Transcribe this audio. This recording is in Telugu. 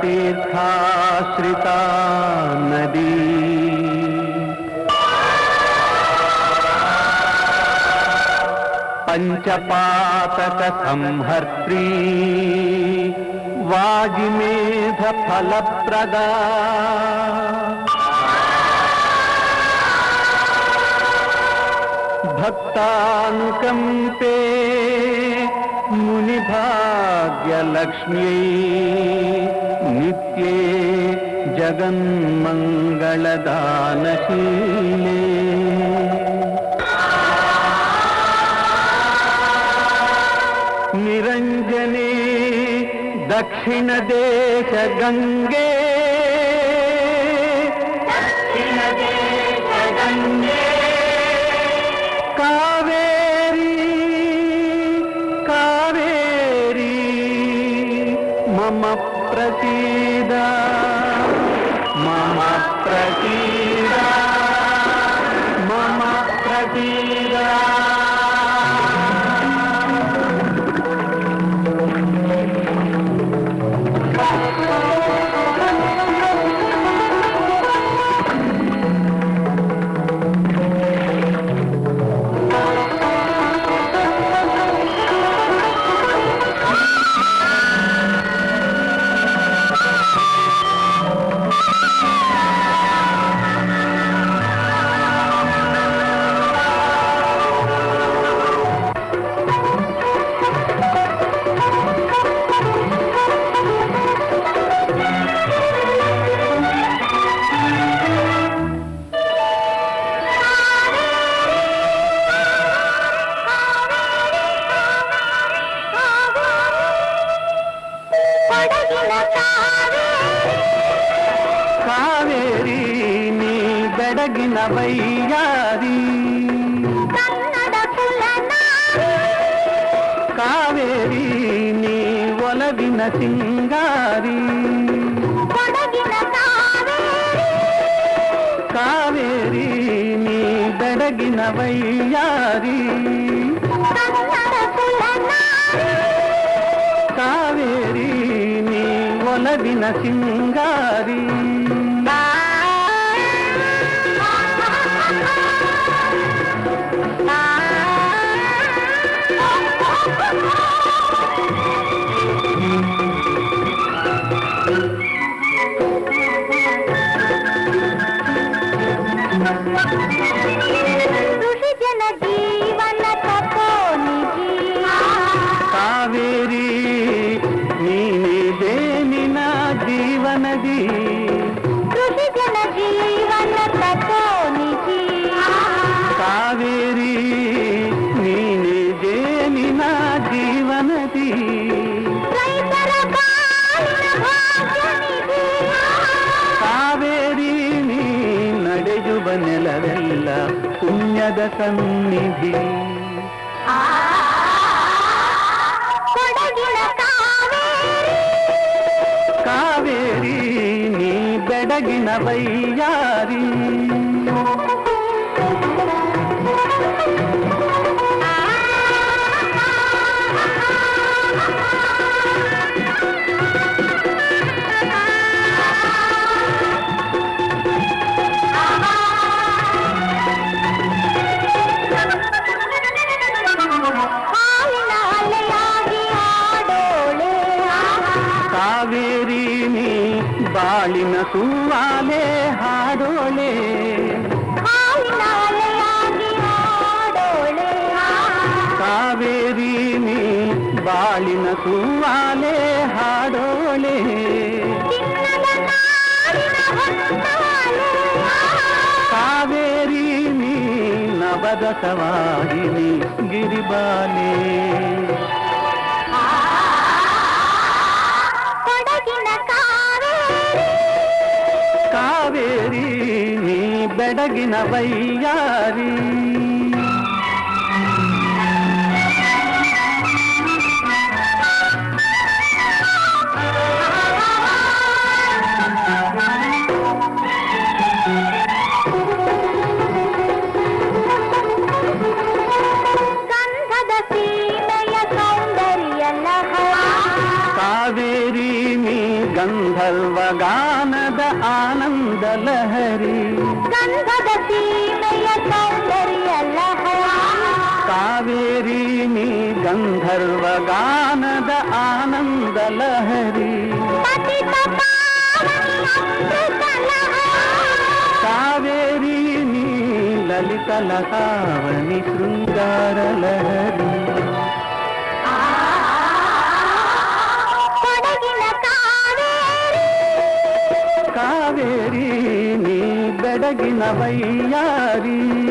तीर्थाश्रिता नदी पञ्चपातकसंहर्त्री वाजिमेधफलप्रदा भक्तानुकम्पे ఫలప్రదా భక్తానుకంపే మునిభాగ్యలక్ష్మ్యై నిత్యే జగన్మంగళదానశీలే. మమ ప్రతీద. మమ ప్రతీదా. ఎరగిన వయ్యారి కావేరి నీ ఒలవిన సింగారి కావేరి నీ బెడగిన వయ్యారి కావేరి నీ ఒలవిన సింగారీ జన జీవన తపోనిధి. కావేరీ నా జీవనది? నారద ಕಾವೇರಿ ನೀ ಬೆಡಗಿನ బెడగినవై ಬಾಳಿನ ಸೂವಾಲೆ ಹಾಡೋಳೆ ಹಾಲಿನ ಅಲೆಯಾಗಿ ಆಡೋಳೆ ಕಾವೇರಿ ನೀ ಬಾಳಿನ ಸೂವಾಲೆ ಹಾಡೋಳೆ ಚಿನ್ನದ ನಾಡಿನ ಹೊನ್ನಾಳೆ ಕಾವೇರಿ ನೀ ನವದಸವಾಹಿನಿ ಗಿರಿಬಾಲೆ ಬೆಡಗಿನ ವೈಯಾರಿ ಗಂಧದ ಸೀಮೆಯ ಸೌಂದರ್ಯ ಲಹರಿ ಕಾವೇರಿ ನೀ ಗಂಧ ಗಾನದ ಆನಂದ ಲಹರಿ ಗಂಧದ ಸೀಮೆಯ ಸೌಂದರ್ಯ ಲಹರಿ ಕಾವೇರಿ ನೀ ಗಂಧರ್ವ ಗಾನದ ಆನಂದ ಲಹರಿ ಪತಿತ ಪಾವನಿ ಅಮೃತ ಲಹರಿ ಕಾವೇರಿ ನೀ ಲಲಿತ ಲತಾವಣಿ ಶೃಂಗಾರ ಲಹರಿ తగిన తగినవయ్యారీ